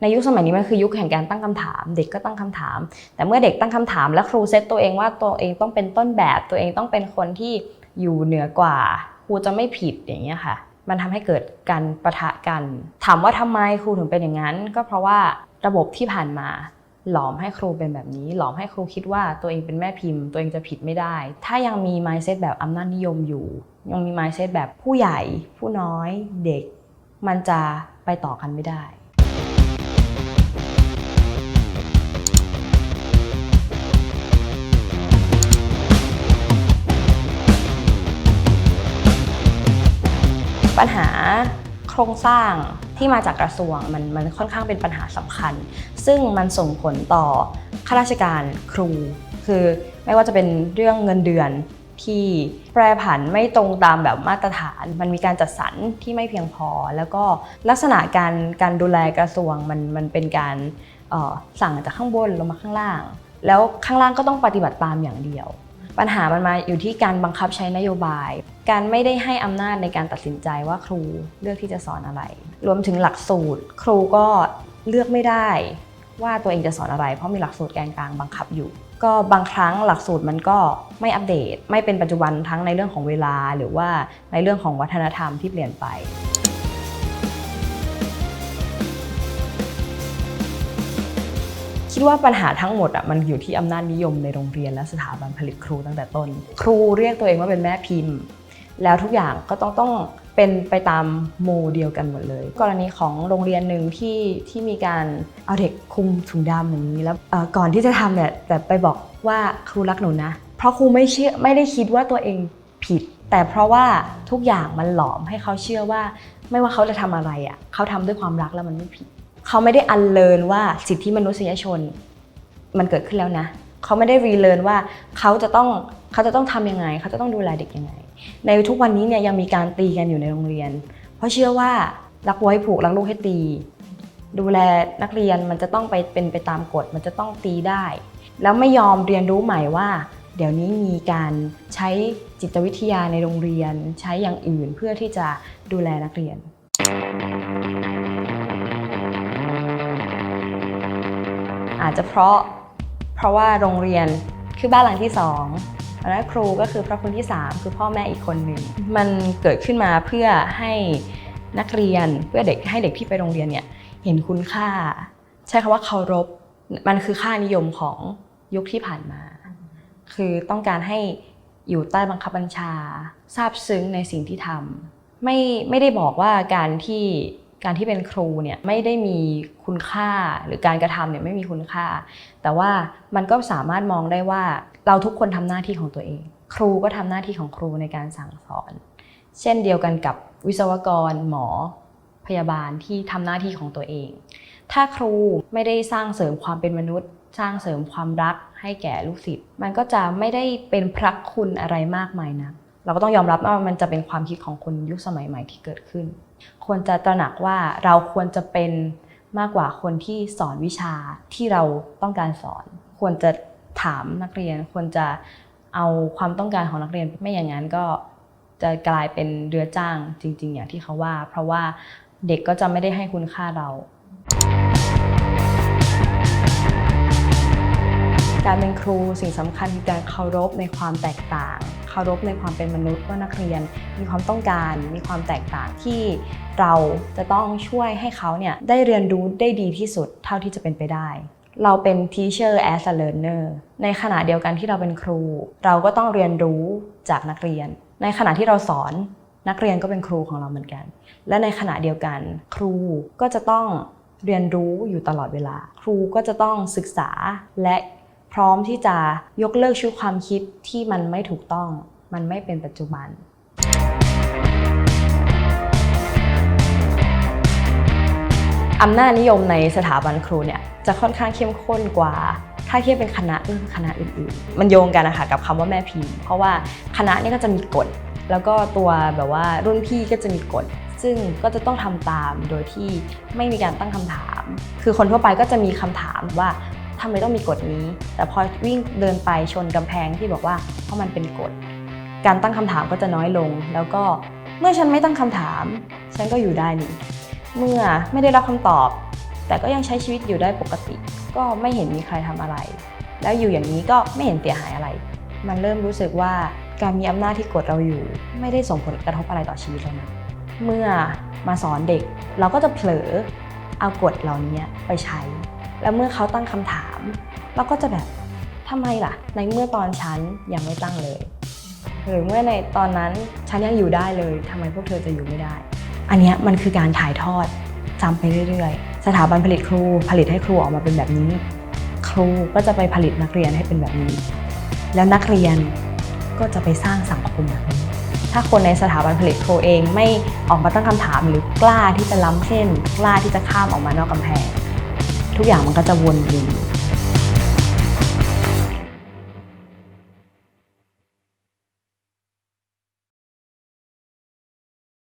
ในยุคสมัยนี้มันคือยุคแห่งการตั้งคำถาม เด็กก็ตั้งคำถาม แต่เมื่อเด็กตั้งคำถาม และครูเซตตัวเองว่าตัวเองต้องเป็นต้นแบบตัวเองต้องเป็นคนที่อยู่เหนือกว่าครูจะไม่ผิดอย่างเงี้ยค่ะ มันทำให้เกิดการประทะกัน ถามว่าทำไมครูถึงเป็นอย่างนั้น ก็เพราะว่าระบบที่ผ่านมา หลอมให้ครูเป็นแบบนี้ หลอมให้ครูคิดว่าตัวเองเป็นแม่พิมพ์ ตัวเองจะผิดไม่ได้ ถ้ายังมี mindset แบบอำนาจนิยมอยู่ ยังมี mindset แบบผู้ใหญ่ ผู้น้อย เด็ก มันจะไปต่อกันไม่ได้ ปัญหาโครงสร้างที่มาจากกระทรวงมันมันค่อนข้างเป็นปัญหาสำคัญ ซึ่งมันส่งผลต่อข้าราชการครู คือไม่ว่าจะเป็นเรื่องเงินเดือนที่แปรผันไม่ตรงตามแบบมาตรฐาน มันมีการจัดสรรที่ไม่เพียงพอ แล้วก็ลักษณะการการดูแลกระทรวงมันมันเป็นการออสั่งจากข้างบนลงมาข้างล่าง แล้วข้างล่างก็ต้องปฏิบัติตามอย่างเดียว ปัญหามันมาอยู่ที่การบังคับใช้นโยบาย การไม่ได้ให้อำนาจในการตัดสินใจว่าครูเลือกที่จะสอนอะไร รวมถึงหลักสูตร ครูก็เลือกไม่ได้ว่าตัวเองจะสอนอะไร เพราะมีหลักสูตรแกนกลางบังคับอยู่ ก็บางครั้งหลักสูตรมันก็ไม่อัปเดต ไม่เป็นปัจจุบันทั้งในเรื่องของเวลา หรือว่าในเรื่องของวัฒนธรรมที่เปลี่ยนไป คิดว่าปัญหาทั้งหมดอะมันอยู่ที่อำนาจนิยมในโรงเรียนและสถาบันผลิตครูตั้งแต่ต้น ครูเรียกตัวเองว่าเป็นแม่พิมพ์ แล้วทุกอย่างก็ต้องต้องเป็นไปตามโมเดียวกันหมดเลย กรณีของโรงเรียนหนึ่งที่ที่มีการเอาเด็กคุมถุงดำอย่างนี้แล้วก่อนที่จะทำเนี่ยแต่ไปบอกว่าครูรักหนูนะ เพราะครูไม่เชื่อไม่ได้คิดว่าตัวเองผิด แต่เพราะว่าทุกอย่างมันหลอมให้เขาเชื่อว่า ไม่ว่าเขาจะทำอะไรอะเขาทำด้วยความรักแล้วมันไม่ผิด เขาไม่ได้อันเลินว่าสิทธิมนุษยชนมันเกิดขึ้นแล้วนะ เขาไม่ได้รีเลินว่าเขาจะต้องเขาจะต้องทำยังไง เขาจะต้องดูแลเด็กยังไง ในทุกวันนี้เนี่ยยังมีการตีกันอยู่ในโรงเรียน เพราะเชื่อว่ารักไว้ผูกรักลูกให้ตี ดูแลนักเรียนมันจะต้องไปเป็นไปตามกฎมันจะต้องตีได้ แล้วไม่ยอมเรียนรู้ใหม่ว่า เดี๋ยวนี้มีการใช้จิตวิทยาในโรงเรียน ใช้อย่างอื่นเพื่อที่จะดูแลนักเรียน อาจจะเพราะเพราะว่าโรงเรียนคือบ้านหลังที่สองแล้วครูก็คือพระคุณที่ 3 คือพ่อแม่อีกคนหนึ่งมันเกิดขึ้นมาเพื่อให้นักเรียนเพื่อเด็กให้เด็กที่ไปโรงเรียนเนี่ยเห็นคุณค่า ใช้คำว่าเคารพมันคือค่านิยมของยุคที่ผ่านมา คือต้องการให้อยู่ใต้บังคับบัญชาทราบซึ้งในสิ่งที่ทำไม่ไม่ได้บอกว่าการที่ การที่เป็นครูเนี่ยไม่ได้มีคุณค่าหรือการกระทำเนี่ยไม่มีคุณค่า แต่ว่ามันก็สามารถมองได้ว่าเราทุกคนทำหน้าที่ของตัวเอง ครูก็ทำหน้าที่ของครูในการสั่งสอน เช่นเดียวกันกับวิศวกรหมอพยาบาลที่ทำหน้าที่ของตัวเอง ถ้าครูไม่ได้สร้างเสริมความเป็นมนุษย์ สร้างเสริมความรักให้แก่ลูกศิษย์มันก็จะไม่ได้เป็นพระคุณอะไรมากมายนะเราก็ต้องยอมรับว่ามันจะเป็นความคิดของคนยุคสมัยใหม่ที่เกิดขึ้น ควรจะตระหนักว่าเราควรจะเป็นมากกว่าคนที่สอนวิชาที่เราต้องการสอน ควรจะถามนักเรียน ควรจะเอาความต้องการของนักเรียนไม่อย่างนั้นก็จะกลายเป็นเรือจ้างจริง ๆ อย่างที่เขาว่า เพราะว่าเด็กก็จะไม่ได้ให้คุณค่าเรา การเป็นครูสิ่งสำคัญคือการเคารพในความแตกต่าง เคารพในความเป็นมนุษย์ว่านักเรียนมีความต้องการ มีความแตกต่างที่เราจะต้องช่วยให้เขาเนี่ยได้เรียนรู้ได้ดีที่สุดเท่าที่จะเป็นไปได้ เราเป็น teacher as a learner ในขณะเดียวกันที่เราเป็นครู เราก็ต้องเรียนรู้จากนักเรียน ในขณะที่เราสอนนักเรียนก็เป็นครูของเราเหมือนกัน และในขณะเดียวกัน ครูก็จะต้องเรียนรู้อยู่ตลอดเวลา ครูก็จะต้องศึกษาและ พร้อมที่จะยกเลิกชุดความคิดที่มันไม่ถูกต้อง มันไม่เป็นปัจจุบันอำนาจนิยมในสถาบันครูเนี่ยจะค่อนข้างเข้มข้นกว่า ถ้าเทียบเป็นคณะอื่นคณะอื่นๆ มันโยงกันนะคะกับคำว่าแม่พิมพ์ เพราะว่าคณะนี่ก็จะมีกฎ แล้วก็ตัวแบบว่ารุ่นพี่ก็จะมีกฎ ซึ่งก็จะต้องทำตามโดยที่ไม่มีการตั้งคำถาม คือคนทั่วไปก็จะมีคำถามว่า ทำไมต้องมีกฎนี้ แต่พอวิ่งเดินไปชนกำแพงที่บอกว่าเพราะมันเป็นกฎ การตั้งคำถามก็จะน้อยลง แล้วก็เมื่อฉันไม่ตั้งคำถาม ฉันก็อยู่ได้นี่ เมื่อไม่ได้รับคำตอบ แต่ก็ยังใช้ชีวิตอยู่ได้ปกติ ก็ไม่เห็นมีใครทำอะไร แล้วอยู่อย่างนี้ก็ไม่เห็นเสียหายอะไร มันเริ่มรู้สึกว่าการมีอำนาจที่กดเราอยู่ ไม่ได้ส่งผลกระทบอะไรต่อชีวิตเรานะเมื่อมาสอนเด็กเราก็จะเผลอเอากฎเหล่านี้ไปใช้ แล้วเมื่อเขาตั้งคำถาม เราก็จะแบบทำไมล่ะ ในเมื่อตอนฉันยังไม่ตั้งเลย หรือเมื่อในตอนนั้นฉันยังอยู่ได้เลยทำไมพวกเธอจะอยู่ไม่ได้ อันนี้มันคือการถ่ายทอดจำไปเรื่อยๆ สถาบันผลิตครูผลิตให้ครูออกมาเป็นแบบนี้ ครูก็จะไปผลิตนักเรียนให้เป็นแบบนี้ แล้วนักเรียนก็จะไปสร้างสังคมแบบนี้ถ้าคนในสถาบันผลิตครูเองไม่ออกมาตั้งคำถามหรือกล้าที่จะล้ำเส้น กล้าที่จะข้ามออกมานอกกำแพง ทุกอย่างมันก็จะวนเวียน